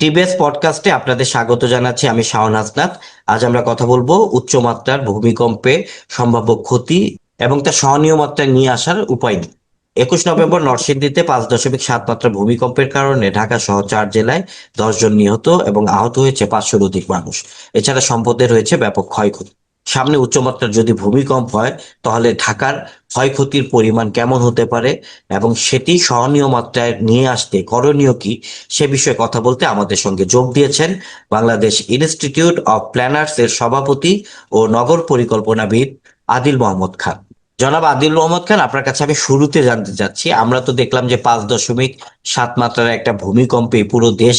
TBS পডকাস্টে আপনাদের স্বাগত জানাচ্ছি, আমি শাহন আজনাথ আজ আমরা কথা বলব উচ্চ মাত্রার ভূমিকম্পে সম্ভাব্য ক্ষতি এবং তার সহনীয় মাত্রায় নিয়ে আসার উপায় নিয়ে। একুশ নভেম্বর নরসিংদীতে পাঁচ দশমিক সাত মাত্রা ভূমিকম্পের কারণে ঢাকা সহ চার জেলায় দশজন নিহত এবং আহত হয়েছে পাঁচশোর অধিক মানুষ। এছাড়া সম্পদের হয়েছে ব্যাপক ক্ষয়ক্ষতি। সামনে উচ্চমাত্রার যদি ভূমিকম্প হয়, তাহলে ঢাকার ক্ষয়ক্ষতির পরিমাণ কেমন হতে পারে এবং সেটি সহনীয় মাত্রায় নিয়ে আসতে করণীয় কি সে বিষয়ে কথা বলতে আমাদের সঙ্গে যোগ দিয়েছেন বাংলাদেশ ইনস্টিটিউট অফ প্ল্যানার্স এর সভাপতি ও নগর পরিকল্পনাবিদ আদিল মোহাম্মদ খান। জনাব আদিল মোহাম্মদ খান, আপনার কাছে আমি শুরুতে জানতে চাচ্ছি, আমরা তো দেখলাম যে পাঁচ দশমিক সাত মাত্রার একটা ভূমিকম্পে পুরো দেশ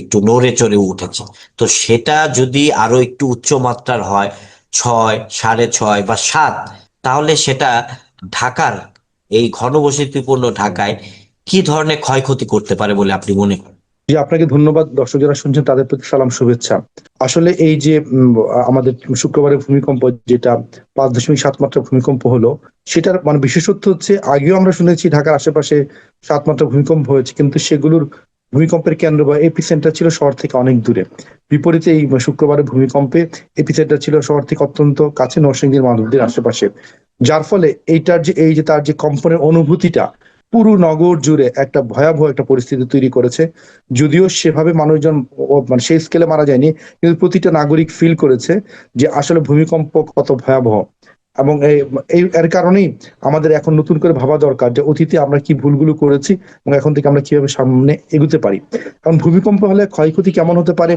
একটু নড়ে চড়ে উঠেছে। তো সেটা যদি আরও একটু উচ্চ মাত্রার হয় ছয়, সাড়ে ছয় বা সাত, তাহলে সেটা ঢাকার এই ঘনবসতিপূর্ণ ঢাকায় কি ধরনের ক্ষয়ক্ষতি করতে পারে বলে আপনি মনে করেন? জি, আপনাকে ধন্যবাদ। দর্শক যারা শুনছেন, তাদের প্রতি সালাম, শুভেচ্ছা। আসলে এই যে আমাদের শুক্রবারের ভূমিকম্প, যেটা পাঁচ দশমিক সাত মাত্রা ভূমিকম্প হলো, সেটার মানে বিশেষত্ব হচ্ছে, আগেও আমরা শুনেছি ঢাকার আশেপাশে সাত মাত্রা ভূমিকম্প হয়েছে, কিন্তু সেগুলোর ভূমিকম্পের কেন্দ্র বা এপিসেন্টার ছিল শহর থেকে অনেক দূরে। বিপরীতে এই শুক্রবারের ভূমিকম্পে এপিসেন্টার ছিল শহর থেকে অত্যন্ত কাছে নরসিংদীর মাধবদের আশেপাশে। যার ফলে এইটার যে এই যে তার যে কম্পনের অনুভূতিটা, পুরো নগর জুড়ে একটা ভয়াবহ একটা পরিস্থিতি তৈরি করেছে। যদিও সেভাবে মানুষজন মানে সেই স্কেলে মারা যায়নি, কিন্তু প্রতিটা নাগরিক ফিল করেছে যে আসলে ভূমিকম্প কত ভয়াবহ। এবং এই এর কারণেই আমাদের এখন নতুন করে ভাবা দরকার যে অতীতে আমরা কি ভুলগুলো করেছি এবং এখন থেকে আমরা কীভাবে সামনে এগুতে পারি। কারণ ভূমিকম্প হলে ক্ষয়ক্ষতি কেমন হতে পারে,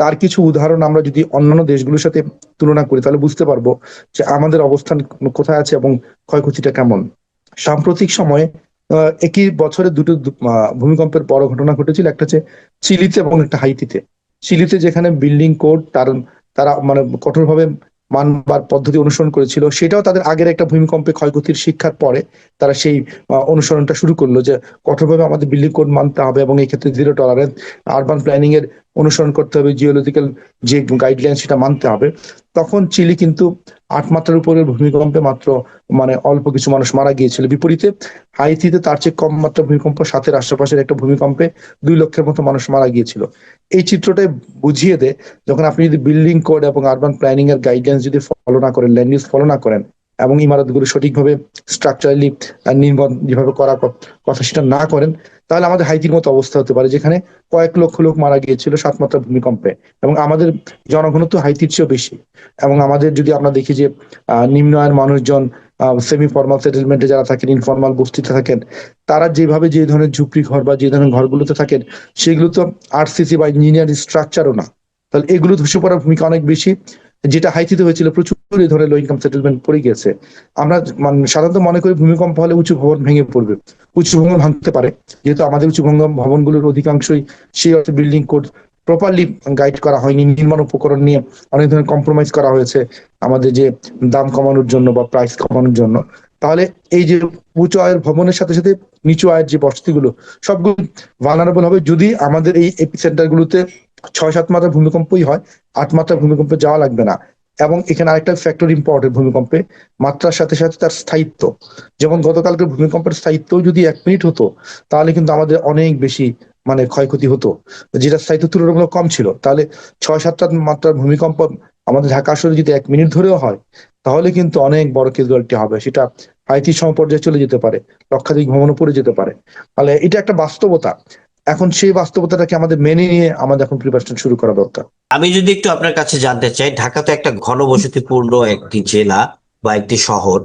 তার কিছু উদাহরণ আমরা যদি অন্যান্য দেশগুলোর সাথে তুলনা করি, তাহলে বুঝতে পারব যে আমাদের অবস্থান কোথায় আছে এবং ক্ষয়ক্ষতিটা কেমন। সাম্প্রতিক সময়ে একই বছরে দুটো ভূমিকম্পের বড় ঘটনা ঘটেছিল, একটা হচ্ছে চিলিতে এবং একটা হাইতিতে। চিলিতে যেখানে বিল্ডিং কোড, তার, তারা মানে কঠোরভাবে মানবার পদ্ধতি অনুসরণ করেছিল, সেটাও তাদের আগের একটা ভূমিকম্পে ক্ষয়ক্ষতির শিক্ষার পরে তারা সেই অনুসরণটা শুরু করল যে কঠোরভাবে আমাদের বিল্ডিং কোড মানতে হবে এবং এই ক্ষেত্রে জিরো টলারেন্স আরবান প্ল্যানিং এর অনুসরণ করতে হবে জিওলজিক্যাল যে গাইডলাইন সেটা মানতে হবে। তখন চিলি কিন্তু আট মাত্রার উপরে ভূমিকম্পে মাত্র মানে অল্প কিছু মানুষ মারা গিয়েছিল। বিপরীতে হাইতিতে তার চেয়ে কম মাত্রা ভূমিকম্প, সাথের আশেপাশের একটা ভূমিকম্পে দুই লক্ষের মতো মানুষ মারা গিয়েছিল। এই চিত্রটাই বুঝিয়ে দেয় যখন আপনি যদি বিল্ডিং কোড এবং আরবান প্ল্যানিং এর গাইডলাইন্স যদি ফলো না করেন ল্যান্ড ইউজ ফলো না করেন এবং ইমারতগুলো সঠিকভাবে স্ট্রাকচারালি নির্মাণ যেভাবে করা কথা সেটা না করেন, তাহলে আমাদের হাইতির মতো অবস্থা হতে পারে, যেখানে কয়েক লক্ষ লোক মারা গিয়েছিল সাত মাত্রা ভূমিকম্পে। এবং আমাদের জনঘনত্ব হাইতির চেয়েও বেশি। এবং আমাদের যদি আমরা দেখি যে নিম্ন আয়ের মানুষজন সেমি ফর্মাল সেটেলমেন্টে যারা থাকেন ইনফর্মাল বস্তিতে থাকেন, তারা যেভাবে যে ধরনের ঝুপড়ি ঘর বা যে ধরনের ঘরগুলোতে থাকেন, সেগুলো তো আরসিসি বা ইঞ্জিনিয়ারিং স্ট্রাকচারও না। তাহলে এগুলো ধসে পড়ার ভূমিকা অনেক বেশি। যেটা হাইতিতে হয়েছিল, প্রচুর এই ধরনের লো ইনকাম সেটেলমেন্ট পড়ে গিয়েছে। আমরা সাধারণত মনে করি ভূমিকম্প হলে উঁচু ভবন ভেঙে পড়বে। উঁচু ভবন ভাঙতে পারে, যেহেতু আমাদের উঁচু ভবনগুলোর অধিকাংশই সেই অর্থে বিল্ডিং কোড প্রপারলি গাইড করা হয়নি, নির্মাণ উপকরণ নিয়ে অনেক ধরনের কম্প্রোমাইজ করা হয়েছে আমাদের যে দাম কমানোর জন্য বা প্রাইস কমানোর জন্য। তাহলে এই যে উঁচু আয়ের ভবনের সাথে সাথে নিচু আয়ের যে বসতিগুলো, সবগুলো ভালনারেবল হবে যদি আমাদের এই এপিসেন্টার গুলোতে ছয় সাত মাত্রা ভূমিকম্পই হয়, আট মাত্রা ভূমিকম্পে যাওয়া লাগবে না। এবং এখানে আরেকটা ফ্যাক্টর ইম্পর্টেন্ট ভূমিকম্পে, মাত্রার সাথে সাথে তার স্থায়িত্ব। যেমন গতকালকে ভূমিকম্পের স্থায়িত্ব যদি এক মিনিট হতো, তাহলে কিন্তু আমাদের অনেক বেশি মানে ক্ষয়ক্ষতি হতো। যেটা স্থায়িত্ব তুলনামূলক কম ছিল। তাহলে ছয় সাতটা মাত্রার ভূমিকম্প আমাদের ঢাকা শহরে যদি এক মিনিট ধরেও হয়, তাহলে কিন্তু অনেক বড় ক্যাজুয়ালিটি হবে। সেটা আইটি সমপর্যায়ে চলে যেতে পারে, লক্ষাধিক ভবনও পড়ে যেতে পারে। তাহলে এটা একটা বাস্তবতা। এখন সেই বাস্তবতাটাকে আমাদের মেনে নিয়ে আমাদের এখন প্রিপারেশন শুরু করা দরকার। আমি যদি একটু আপনার কাছে জানতে চাই ঢাকা তো একটা ঘনবসতিপূর্ণ একটি জেলা বা একটি শহর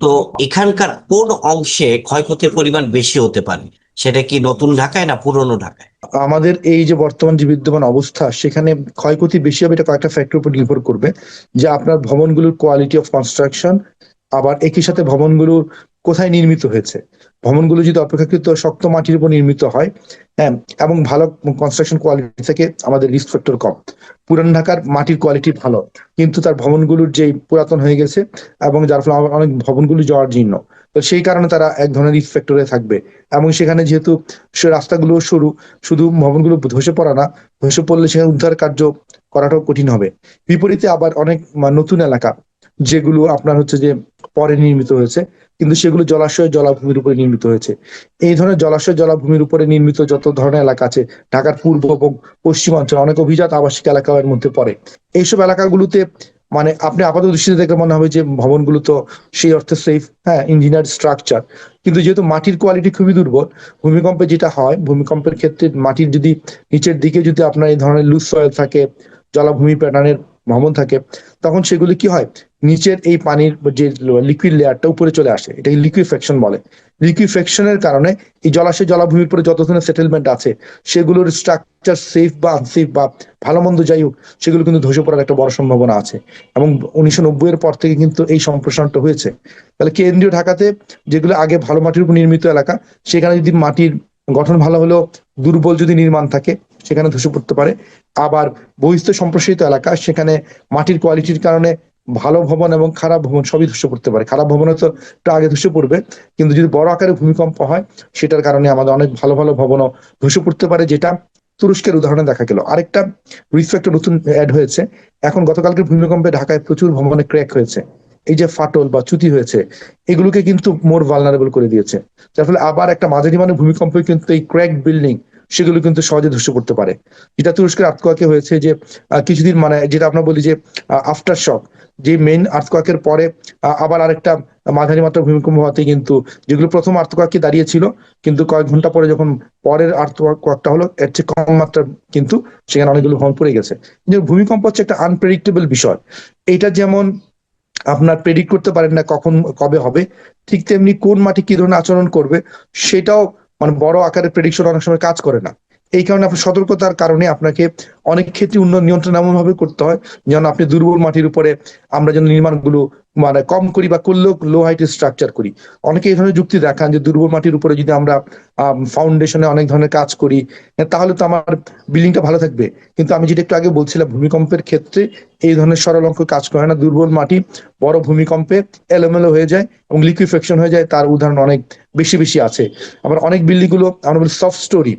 তো এখানকার কোন অংশে ক্ষয়ক্ষতির পরিমাণ বেশি হতে পারে? সেটা কি নতুন ঢাকায় না পুরনো ঢাকায়? আমাদের এই যে বর্তমান যে বিদ্যমান অবস্থা সেখানে ক্ষয়ক্ষতি বেশি হবে এটা কয়েকটা ফ্যাক্টর উপর নির্ভর করবে। যে আপনার ভবনগুলোর কোয়ালিটি অফ কনস্ট্রাকশন আবার একই সাথে ভবনগুলোর কোথায় নির্মিত হয়েছে। ভবনগুলো যদি অপেক্ষাকৃত শক্ত মাটির উপর নির্মিত হয় হ্যাঁ এবং ভালো কনস্ট্রাকশন কোয়ালিটি থেকে আমাদের রিস্ক ফ্যাক্টর কম। পুরান ঢাকার মাটির কোয়ালিটি ভালো, কিন্তু তার ভবনগুলোর যে পুরাতন হয়ে গেছে এবং যার ফলে অনেক ভবনগুলো যাওয়ার জীর্ণ। তো সেই কারণে তারা এক ধরনের রিস্ক ফ্যাক্টরে থাকবে। এবং সেখানে যেহেতু রাস্তাগুলো সরু, শুধু ভবনগুলো ধসে পড়া না, ধসে পড়লে সেখানে উদ্ধার কার্য করাটাও কঠিন হবে। বিপরীতে আবার অনেক নতুন এলাকা, যেগুলো আপনার হচ্ছে যে পরে নির্মিত হয়েছে কিন্তু সেগুলো জলাশয় জলাভূমির উপরে নির্মিত হয়েছে। এই ধরনের জলাশয় জলাভূমির উপরে নির্মিত যত ধরনের এলাকা আছে, ঢাকার পূর্ব এবং পশ্চিমাঞ্চল অনেক অভিজাত আবাসিক এলাকা এর মধ্যে পড়ে। এইসব এলাকাগুলোতে মানে আপনি আপাতত দৃষ্টিতে দেখে মনে হবে যে ভবনগুলো তো সেই অর্থে সেফ হ্যাঁ ইঞ্জিনিয়ার স্ট্রাকচার কিন্তু যেহেতু মাটির কোয়ালিটি খুবই দুর্বল, ভূমিকম্পে যেটা হয়, ভূমিকম্পের ক্ষেত্রে মাটির যদি নিচের দিকে যদি আপনার এই ধরনের লুজ সয়েল থাকে, জলাভূমি প্যাটার্নের ভবন থাকে, তখন সেগুলি কি হয়? নিচের এই পানির যে লিকুইড লেয়ারটা উপরে চলে আসে, এটাকে লিকুইফেকশন বলে। লিকুইফেকশনের কারণে এই জলাশয় জলাভূমির উপরে যত ধরনের সেটেলমেন্ট আছে, সেগুলোর স্ট্রাকচার সেফ বা আনসেফ বা ভালো মন্দ যাই হোক, সেগুলো কিন্তু ধসে পড়ার একটা বড় সম্ভাবনা আছে। এবং উনিশশো নব্বই এর পর থেকে কিন্তু এই সম্প্রসারণটা হয়েছে। তাহলে কেন্দ্রীয় ঢাকাতে যেগুলো আগে ভালো মাটির উপর নির্মিত এলাকা, সেখানে যদি মাটির গঠন ভালো হলেও দুর্বল যদি নির্মাণ থাকে, সেখানে ধসে পড়তে পারে। আবার বহিস্থ সম্প্রসারিত এলাকা, সেখানে মাটির কোয়ালিটির কারণে ভালো ভবন এবং খারাপ ভবন সবই ধসে পড়তে পারে। খারাপ ভবনে তো একটু আগে ধসে পড়বে কিন্তু যদি বড় আকারে ভূমিকম্প হয়, সেটার কারণে আমাদের অনেক ভালো ভালো ভবনও ধসে পড়তে পারে, যেটা তুরস্কের উদাহরণে দেখা গেল। আরেকটা রিস্ক নতুন অ্যাড হয়েছে। এখন গতকালকে ভূমিকম্পে ঢাকায় প্রচুর ভবনে ক্র্যাক হয়েছে। এই যে ফাটল বা চ্যুতি হয়েছে, এগুলোকে কিন্তু মোর ভালনারেবল করে দিয়েছে। যার ফলে আবার একটা মাঝারি মানে ভূমিকম্পে কিন্তু এই ক্র্যাক বিল্ডিং সেগুলো কিন্তু সহজে ধসে পড়তে পারে। যেটা তুরস্কের আর্থকোয়াকে হয়েছে যে কিছুদিন মানে যেটা আমরা বলি যে আফটার শক যে মেইন আর্থকোয়াকের পরে আবার আরেকটা মাঝারি মাত্রার ভূমিকম্প হওয়াতে কিন্তু যেগুলো প্রথম আর্থকোয়াকে দাঁড়িয়েছিল, কিন্তু কয়েক ঘণ্টা পরে যখন পরের আর্থকোয়াকটা হলো, এর চেয়ে কম মাত্রার কিন্তু সেখানে অনেকগুলো ভবন পড়ে গেছে। কিন্তু ভূমিকম্প হচ্ছে একটা আনপ্রেডিক্টেবল বিষয়। এটা যেমন আপনার প্রেডিক্ট করতে পারেন না কখন কবে হবে, ঠিক তেমনি কোন মাটি কি ধরনের আচরণ করবে, সেটাও মানে বড় আকারের প্রেডিকশন অনেক সময় কাজ করে না। এই কারণে আপনার সতর্কতার কারণে আপনাকে অনেক ক্ষেত্রে উন্নয়ন নিয়ন্ত্রণ এমন ভাবে করতে হয়, যেন আপনি দুর্বল মাটির উপরে আমরা যেন নির্মাণগুলো মানে কম করি বা করলেও লো হাইটের স্ট্রাকচার করি। অনেকে এই ধরনের যুক্তি দেখান যে দুর্বল মাটির উপরে যদি আমরা ফাউন্ডেশনে অনেক ধরনের কাজ করি তাহলে তো আমার বিল্ডিংটা ভালো থাকবে। কিন্তু আমি যেটা একটু আগে বলছিলাম, ভূমিকম্পের ক্ষেত্রে এই ধরনের সরল অঙ্ক কাজ করে না। দুর্বল মাটি বড় ভূমিকম্পে এলোমেলো হয়ে যায় এবং লিকুইফেকশন হয়ে যায়, তার উদাহরণ অনেক বেশি বেশি আছে। আবার অনেক বিল্ডিংগুলো আমরা বলি সফট স্টোরি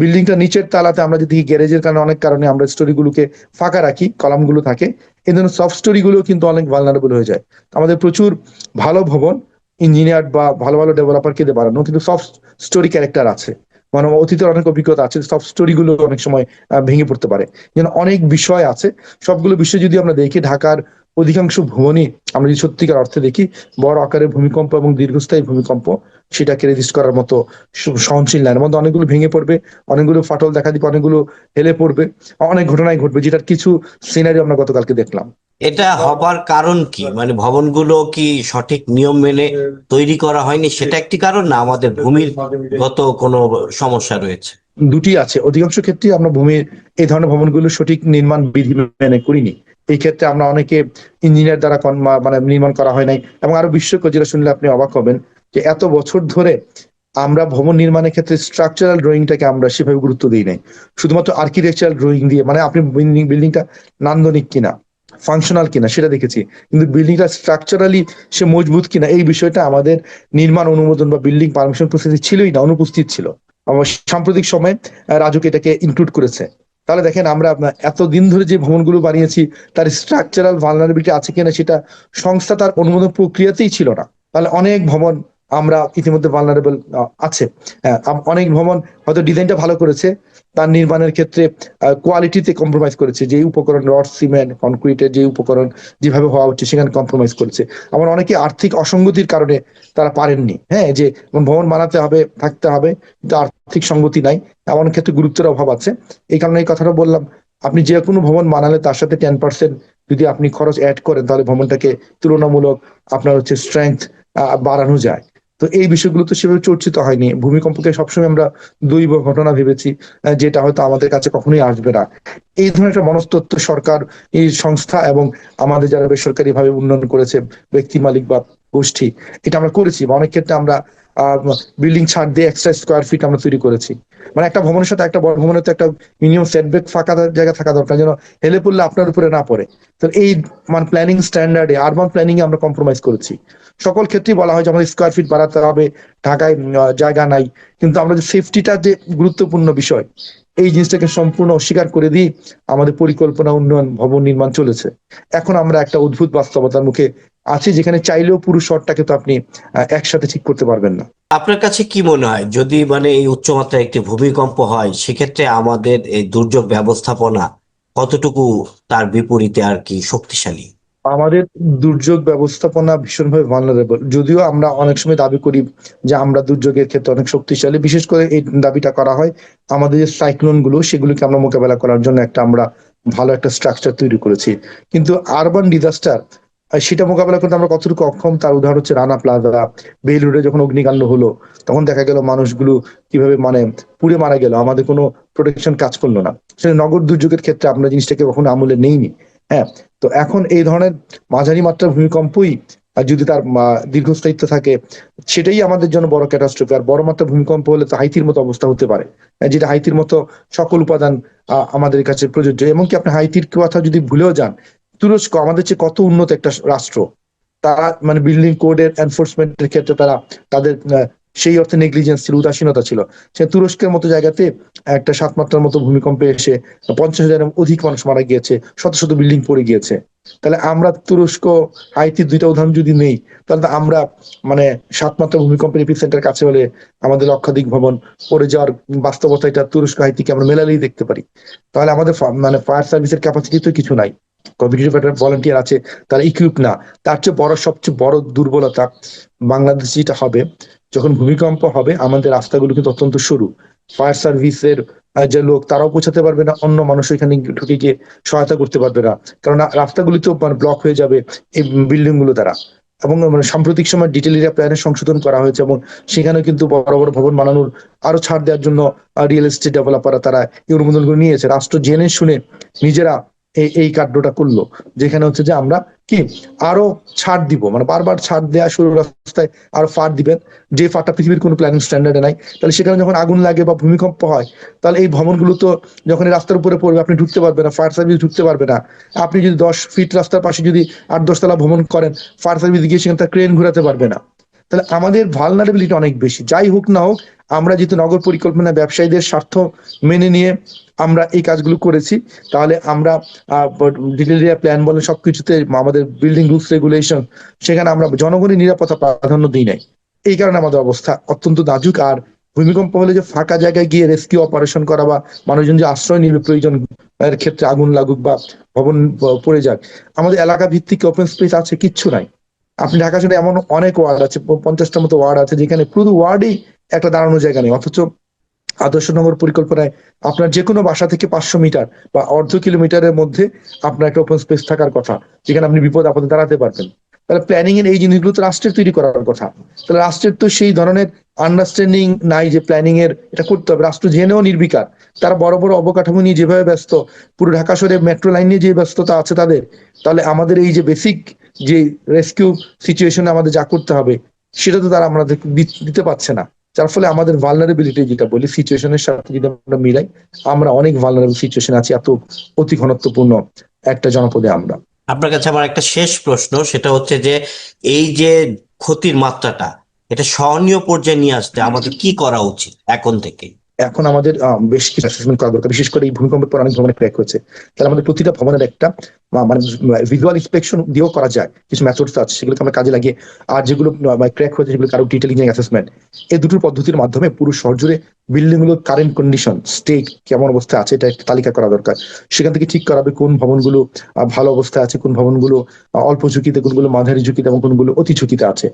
বিল্ডিংটা নিচের তালাতে, আমরা যদি গ্যারেজের কারণে, অনেক কারণে আমরা স্টোরি গুলোকে ফাঁকা রাখি কলামগুলো থাকে, এই ধরনের সফট স্টোরি গুলো কিন্তু অনেক ভালনারেবল হয়ে যায়। আমাদের প্রচুর ভালো ভবন ইঞ্জিনিয়ার বা ভালো ভালো ডেভেলপারকে দিয়ে বানানো কিন্তু সফট স্টোরি ক্যারেক্টার আছে। মানে অতীতের অনেক অভিজ্ঞতা আছে সব স্টোরি গুলো অনেক সময় ভেঙে পড়তে পারে। যেন অনেক বিষয় আছে, সবগুলো বিষয় যদি আমরা দেখি, ঢাকার অধিকাংশ ভবনই আমরা যদি সত্যিকার অর্থে দেখি, বড় আকারের ভূমিকম্প এবং দীর্ঘস্থায়ী ভূমিকম্প সেটাকে রেজিস্ট করার মতো সহনশীল না। এর মধ্যে অনেকগুলো ভেঙে পড়বে অনেকগুলো ফাটল দেখা দিবে অনেকগুলো হেলে পড়বে অনেক ঘটনাই ঘটবে যেটার কিছু সিনারি আমরা গতকালকে দেখলাম। এটা হবার কারণ কি? মানে ভবনগুলো কি সঠিক নিয়ম মেনে তৈরি করা হয়নি? সেটা একটি কারণ না আমাদের ভূমির গত কোনো সমস্যা রয়েছে? দুটি আছে। অধিকাংশ ক্ষেত্রে আমরা ভূমির এই ধরনের ভবনগুলো সঠিক নির্মাণ বিধি মেনে করিনি। এই ক্ষেত্রে আমরা অনেকে ইঞ্জিনিয়ার দ্বারা মানে নির্মাণ করা হয় নাই। এবং আরও বিস্ময়কর যেটা শুনলে আপনি অবাক হবেন যে এত বছর ধরে আমরা ভবন নির্মাণের ক্ষেত্রে স্ট্রাকচারাল ড্রয়িংটাকে আমরা সেভাবে গুরুত্ব দিই নাই। শুধুমাত্র আর্কিটেকচারাল ড্রয়িং দিয়ে মানে আপনি বিল্ডিং বিল্ডিংটা নান্দনিক কিনা ফাংশনাল কিনা, সেটা দেখেছি। কিন্তু বিল্ডিংটা স্ট্রাকচারালি সে মজবুত কিনা, এই বিষয়টা আমাদের নির্মাণ, অনুমোদন বা বিল্ডিং পারমিশন প্রসেসে ছিলই না, অনুপস্থিত ছিল। আমার সাম্প্রতিক সময়ে রাজুক এটাকে ইনক্লুড করেছে। তাহলে দেখেন, আমরা এতদিন ধরে যে ভবনগুলো বানিয়েছি, তার স্ট্রাকচারাল ভালনারেবিলিটি আছে কিনা সেটা সংস্থা তার অনুমোদন প্রক্রিয়াতেই ছিল না। তাহলে অনেক ভবন আমরা ইতিমধ্যে ভালনারেবল আছে। অনেক ভবন হয়তো ডিজাইনটা ভালো করেছে, তার নির্মাণের ক্ষেত্রে কোয়ালিটিতে কম্প্রোমাইজ করেছে। যে উপকরণ রড সিমেন্ট কনক্রিটের যে উপকরণ যেভাবে হওয়া উচিত, সেখানে কম্প্রোমাইজ করেছে। আবার অনেকে আর্থিক অসঙ্গতির কারণে তারা পারেননি। হ্যাঁ যে ভবন বানাতে হবে, থাকতে হবে, কিন্তু আর্থিক সঙ্গতি নাই। এমন ক্ষেত্রে গুরুত্বের অভাব আছে। এই কারণে এই কথাটা বললাম, আপনি যে কোনো ভবন বানালে তার সাথে টেন পার্সেন্ট যদি আপনি খরচ অ্যাড করেন, তাহলে ভবনটাকে তুলনামূলক আপনার হচ্ছে স্ট্রেংথ বাড়ানো যায়। তো এই বিষয়গুলো তো সেভাবে চর্চিত হয়নি। ভূমিকম্পকে সবসময় আমরা দৈব ঘটনা ভেবেছি যেটা হয়তো আমাদের কাছে কখনোই আসবে না। এই ধরনের একটা মনস্তত্ব সরকার, এই সংস্থা এবং আমাদের যারা বেসরকারি ভাবে উন্নয়ন করেছে, ব্যক্তি মালিক বা গোষ্ঠী, এটা আমরা করেছি। বা অনেক ক্ষেত্রে আমরা বিল্ডিং ছাড় দিয়ে এক্সট্রা স্কোয়ার ফিট আমরা তৈরি করেছি। মানে একটা ভবনের সাথে একটা বড় ভবনের তো একটা মিনিমাম সেটব্যাক ফাঁকা জায়গা থাকা দরকার, যেন হেলে পড়লে আপনার উপরে না পড়ে। তো এই মানে প্ল্যানিং স্ট্যান্ডার্ডে আরবান প্ল্যানিং এ আমরা কম্প্রোমাইজ করেছি। সকল ক্ষেত্রেই বলা হয় যে আমাদের স্কোয়ার ফিট বাড়াতে হবে, ঢাকায় জায়গা নাই। কিন্তু আমরা যে সেফটিটা যে গুরুত্বপূর্ণ বিষয়, এই জিনিসটাকে সম্পূর্ণ অস্বীকার করে দিয়ে আমাদের পরিকল্পনা উন্নয়ন ভবন নির্মাণ চলেছে। এখন আমরা একটা অদ্ভুত বাস্তবতার মুখে আছে যেখানে চাইলেও পুরো শহরটাকে তো আপনি একসাথে ঠিক করতে পারবেন না। আপনার কাছে কি মনে হয়? যদি মানে এই উচ্চমাত্রায় একটি ভূমিকম্প হয় সেক্ষেত্রে আমাদের এই দুর্যোগ ব্যবস্থাপনা কতটুকু তার বিপরীতে আর কি শক্তিশালী? আমাদের দুর্যোগ ব্যবস্থাপনা ভীষণভাবে ভালনারেবল যদিও আমরা অনেক সময় দাবি করি যে আমরা দুর্যোগের ক্ষেত্রে অনেক শক্তিশালী। বিশেষ করে এই দাবিটা করা হয় আমাদের যে সাইক্লোনগুলো সেগুলোকে আমরা মোকাবেলা করার জন্য একটা আমরা ভালো একটা স্ট্রাকচার তৈরি করেছি। কিন্তু আরবান ডিজাস্টার সেটা মোকাবেলা করতে আমরা কতটুকু অক্ষম তার উদাহরণ হচ্ছে রানা প্লাজা। বেলুড়ে যখন অগ্নিকাণ্ড হলো তখন দেখা গেল মানুষগুলো কীভাবে মানে পুড়ে মারা গেল। আমাদের কোনো প্রোটেকশন কাজ করল না। সেটা নগর দুর্যোগের ক্ষেত্রে আমরা জিনিসটাকে কখনো আমলে নেইনি। হ্যাঁ তো এখন এই ধরনের মাঝারি মাত্রার ভূমিকম্পই আর যদি তার দীর্ঘস্থায়িত্ব থাকে সেটাই আমাদের জন্য বড় ক্যাটাস্ট্রফি আর বড় মাত্রার ভূমিকম্প হলে তো হাইতির মতো অবস্থা হতে পারে। আহ, যেটা হাইতির মতো সকল উপাদান আমাদের কাছে প্রযোজ্য। এমনকি আপনি হাইতির কথা যদি ভুলেও যান তুরস্ক আমাদের চেয়ে কত উন্নত একটা রাষ্ট্র? তারা মানে বিল্ডিং কোডের এনফোর্সমেন্টের ক্ষেত্রে তারা তাদের সেই অর্থে নেগলিজেন্স ছিল, উদাসীনতা ছিল। সে তুরস্কের মতো জায়গাতে একটা সাত মাত্রার মতো ভূমিকম্পে এসে পঞ্চাশ হাজারের অধিক মানুষ মারা গিয়েছে, শত শত বিল্ডিং পড়ে গিয়েছে। তাহলে আমরা তুরস্ক, হাইতির দুইটা উদাহরণ যদি নেই, তাহলে তো আমরা মানে সাত মাত্রা ভূমিকম্পের এপিসেন্টার কাছে হলে আমাদের লক্ষাধিক ভবন পড়ে যাওয়ার বাস্তবতা এটা তুরস্ক, হাইতিকে আমরা মেলালেই দেখতে পারি। তাহলে আমাদের মানে ফায়ার সার্ভিসের ক্যাপাসিটি তো কিছু নাই। কম্পিটিটিভ ভলান্টিয়ার আছে, তারা ইকুইপ না। তার চেয়ে বড়, সবচেয়ে বড় দুর্বলতা বাংলাদেশ যেটা হবে, যখন ভূমিকম্প হবে, আমাদের রাস্তাগুলো কিন্তু অত্যন্ত সরু। ফায়ার সার্ভিসের যে লোক, তারাও পৌঁছাতে পারবে না, অন্য মানুষ এখানে ঢুকে গিয়ে সহায়তা করতে পারবে না। কারণ রাস্তাগুলি তো মানে ব্লক হয়ে যাবে এই বিল্ডিংগুলো দ্বারা। এবং মানে সাম্প্রতিক সময় ডিটেল এরিয়া প্ল্যানের সংশোধন করা হয়েছে এবং সেখানে কিন্তু বড় বড় ভবন বানানোর আরও ছাড় দেওয়ার জন্য রিয়েল এস্টেট ডেভেলপাররা তারা এই অনুমোদনগুলো নিয়েছে। রাষ্ট্র জেনে শুনে নিজেরা এই এই কার্যটা করল, যেখানে হচ্ছে যে আমরা কি আরও ছাড় দিব মানে বারবার ছাড় দেওয়া শুরু রাস্তায় আরও ফাট দিবেন, যে ফাটটা পৃথিবীর কোনো প্ল্যানিং স্ট্যান্ডার্ডে নাই, তাহলে সেখানে যখন আগুন লাগে বা ভূমিকম্প হয়, তাহলে এই ভবনগুলো তো যখন রাস্তার উপরে পড়বে, আপনি ঢুকতে পারবেন না ফায়ার সার্ভিস ঢুকতে পারবে না। আপনি যদি দশ ফিট রাস্তার পাশে যদি আট দশতলা ভ্রমণ করেন ফায়ার সার্ভিস গিয়ে সেখানে তার ক্রেন ঘোরাতে পারবে না। তাহলে আমাদের ভালনারেবিলিটি অনেক বেশি। যাই হোক না হোক, আমরা যেহেতু নগর পরিকল্পনা ব্যবসায়ীদের স্বার্থ মেনে নিয়ে আমরা এই কাজগুলো করেছি, তাহলে আমরা ডিটেল এরিয়া প্ল্যান বলেন সবকিছুতে আমাদের বিল্ডিং রুলস রেগুলেশন সেখানে আমরা জনগণের নিরাপত্তা প্রাধান্য দিই নাই। এই কারণে আমাদের অবস্থা অত্যন্ত নাজুক। আর ভূমিকম্প হলে যে ফাঁকা জায়গায় গিয়ে রেস্কিউ অপারেশন করা বা মানুষজন যে আশ্রয় নিবে প্রয়োজন এর ক্ষেত্রে আগুন লাগুক বা ভবন পড়ে যাক, আমাদের এলাকা ভিত্তিক ওপেন স্পেস আছে, কিচ্ছু নাই। আপনি ঢাকা শহরে এমন অনেক ওয়ার্ড আছে পঞ্চাশটার মতো ওয়ার্ড আছে, যেখানে পুরো ওয়ার্ডই একটা দাঁড়ানো জায়গা নেই, অথচ আদর্শ নগর পরিকল্পনায় আপনার যে কোনো বাসা থেকে পাঁচশো মিটার বা অর্ধ কিলোমিটারের মধ্যে আপনার একটা ওপেন স্পেস থাকার কথা, যেখানে আপনি বিপদ আপদে দাঁড়াতে পারবেন। তাহলে প্ল্যানিং এর এই জিনিসগুলো তো রাষ্ট্রের তৈরি করার কথা। তাহলে রাষ্ট্রের তো সেই ধরনের আন্ডারস্ট্যান্ডিং নাই যে প্ল্যানিং এর এটা করতে হবে। রাষ্ট্র জেনেও নির্বিকার। তারা বড় বড় অবকাঠামো নিয়ে যেভাবে ব্যস্ত, পুরো ঢাকা শহরে মেট্রো লাইন নিয়ে যে ব্যস্ততা আছে তাদের, তাহলে আমাদের এই যে বেসিক যে রেস্কিউ সিচুয়েশনে আমাদের যা করতে হবে, সেটা তো তারা আমাদের দিতে পারছে না। যার ফলে আমাদের ভালনারেবিলিটি যেটা বলি সিচুয়েশনের সাথে যদি আমরা মিলাই, আমরা অনেক ভালনারেবল সিচুয়েশন আছি, এত অতি ঘনত্বপূর্ণ একটা জনপদে আমরা। আপনার কাছে আমার একটা শেষ প্রশ্ন, সেটা হচ্ছে যে এই যে ক্ষতির মাত্রাটা, এটা সহনীয় পর্যায়ে নিয়ে আসতে আমাদের কি করা উচিত এখন থেকে? এখন আমাদের বেশ কিছু করা দরকার। বিশেষ করে এই ভূমিকম্পের পর অনেক ভবনের ক্র্যাক হয়েছে তাহলে আমাদের প্রতিটা ভবনের একটা মানে ভিজুয়াল ইন্সপেকশন দিয়েও করা যায়, কিছু মেথডস আছে, সেগুলোকে আমরা কাজে লাগিয়ে, আর যেগুলো ক্র্যাক হয়েছে সেগুলো আরও ডিটেলিং অ্যাসেসমেন্ট এই দুটোর পদ্ধতির মাধ্যমে পুরো শহর জুড়ে বিল্ডিংগুলোর কারেন্ট কন্ডিশন স্টেট কেমন অবস্থায় আছে, এটা একটা তালিকা করা দরকার। সেখান থেকে ঠিক করা হবে কোন ভবনগুলো ভালো অবস্থায় আছে, কোন ভবনগুলো অল্প ঝুঁকিতে, কোনগুলো মাঝারি ঝুঁকিতে এবং কোনগুলো অতি ঝুঁকিতে আছে।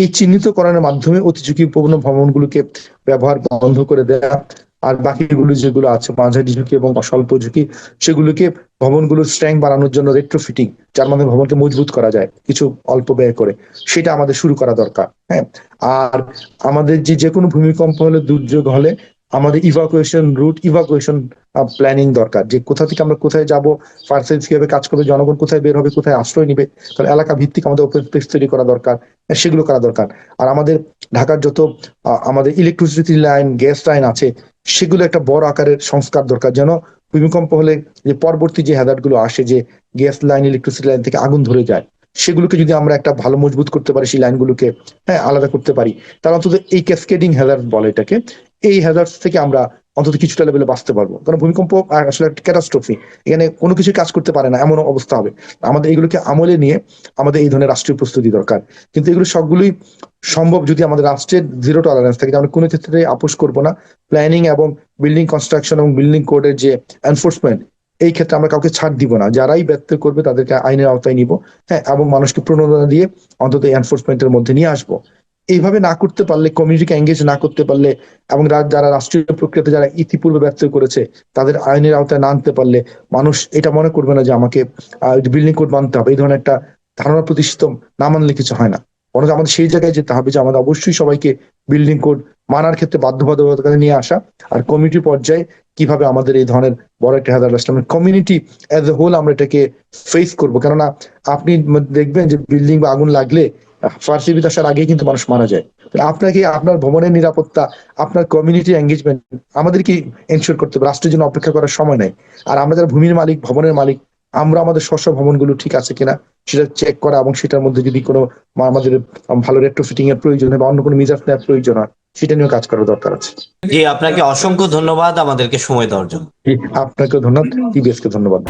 এই চিহ্নিত করানোর মাধ্যমে অতি ঝুঁকিপূর্ণ ভবনগুলোকে ব্যবহার বন্ধ করে দেওয়া আর বাকিগুলো যেগুলো আছে মাঝারি ঝুঁকি এবং স্বল্প ঝুঁকি সেগুলোকে ভবনগুলোর স্ট্রেংথ বাড়ানোর জন্য রেট্রোফিটিং যার মাধ্যমে ভবনকে মজবুত করা যায় কিছু অল্প ব্যয় করে। সেটা আমাদের শুরু করা দরকার হ্যাঁ? আর আমাদের যে যে কোনো ভূমিকম্প হলে দুর্যোগ হলে আমাদের ইভাকুয়েশন রুট ইভাকুয়েশন প্ল্যানিং দরকার। যে কোথা থেকে আমরা কোথায় যাব সার্ভিস কীভাবে কাজ করবে জনগণ কোথায় বের হবে কোথায় আশ্রয় নিবে তাহলে এলাকা ভিত্তিক আমাদের ওপেন স্পেস তৈরি করা দরকার হ্যাঁ, সেগুলো করা দরকার। আর আমাদের ঢাকার যত আমাদের ইলেকট্রিসিটি লাইন গ্যাস লাইন আছে সেগুলো একটা বড় আকারের সংস্কার দরকার। যেন ভূমিকম্প হলে যে পরবর্তী যে হ্যাজার্ডগুলো আসে, যে গ্যাস লাইন ইলেকট্রিসিটি লাইন থেকে আগুন ধরে যায়, সেগুলোকে যদি আমরা একটা ভালো মজবুত করতে পারি, সেই লাইনগুলোকে হ্যাঁ আলাদা করতে পারি তার অন্তত এই ক্যাসকেডিং হ্যাজার্ড বলে এটাকে, এই হ্যাজার্ড থেকে আমরা অন্তত কিছুটা লেভেলে বাঁচতে পারব। কারণ ভূমিকম্প আসলে একটা ক্যাটাস্ট্রফি এখানে কোনো কিছু কাজ করতে পারে না এমন অবস্থা হবে। আমাদের এগুলোকে আমলে নিয়ে আমাদের এই ধরনের রাষ্ট্রীয় প্রস্তুতি দরকার। কিন্তু এগুলো সবগুলোই সম্ভব যদি আমাদের রাষ্ট্রের জিরো টলারেন্স থাকে আমরা কোনো ক্ষেত্রে আপোষ করব না। প্ল্যানিং এবং বিল্ডিং কনস্ট্রাকশন এবং বিল্ডিং কোডের যে এনফোর্সমেন্ট এই ক্ষেত্রে আমরা কাউকে ছাড় দিব না। যারাই ব্যর্থ করবে, তাদেরকে আইনের আওতায় নিব। হ্যাঁ এবং মানুষকে প্রণোদনা দিয়ে অন্তত এনফোর্সমেন্টের মধ্যে নিয়ে আসব। এইভাবে না করতে পারলে কমিউনিটিকে এঙ্গেজ না করতে পারলে এবং যারা রাষ্ট্রীয় প্রক্রিয়াতে যারা ইতিপূর্বে ব্যর্থ করেছে, তাদের আইনের আওতায় না আনতে পারলে মানুষ এটা মনে করবে না যে আমাকে বিল্ডিং কোড মানতে হবে। এই ধরনের একটা ধারণা প্রতিষ্ঠিত না মানলে কিছু হয় না। বরং আমাদের সেই জায়গায় যেতে হবে যে আমাদের অবশ্যই সবাইকে বিল্ডিং কোড মানার ক্ষেত্রে বাধ্যবাধকতা নিয়ে আসা আর কমিউনিটি পর্যায়ে কীভাবে আমাদের এই ধরনের বড় একটা হাজার ইসলামের কমিউনিটি অ্যাজ এ হোল আমরা এটাকে ফেস করব। কেননা আপনি দেখবেন যে বিল্ডিং বা আগুন লাগলে ফার্সি আসার আগেই কিন্তু মানুষ মারা যায়। তাহলে আপনাকে আপনার ভ্রমণের নিরাপত্তা আপনার কমিউনিটি এঙ্গেজমেন্ট আমাদেরকে এনশিওর করতে হবে। রাষ্ট্রের জন্য অপেক্ষা করার সময় নেই। আর আমরা যারা ভূমির মালিক ভবনের মালিক আমরা আমাদের স্বস্ব ভবনগুলো ঠিক আছে কিনা সেটা চেক করা এবং সেটার মধ্যে যদি কোনো আমাদের ভালো রেট্রোফিটিং এর প্রয়োজন হয় বা অন্য কোনো মিজাজ নেওয়ার প্রয়োজন হয় সেটা নিয়েও কাজ করার দরকার আছে। জি আপনাকে অসংখ্য ধন্যবাদ আমাদেরকে সময় দেওয়ার জন্য। আপনাকেও ধন্যবাদ। টিবিএস কে ধন্যবাদ।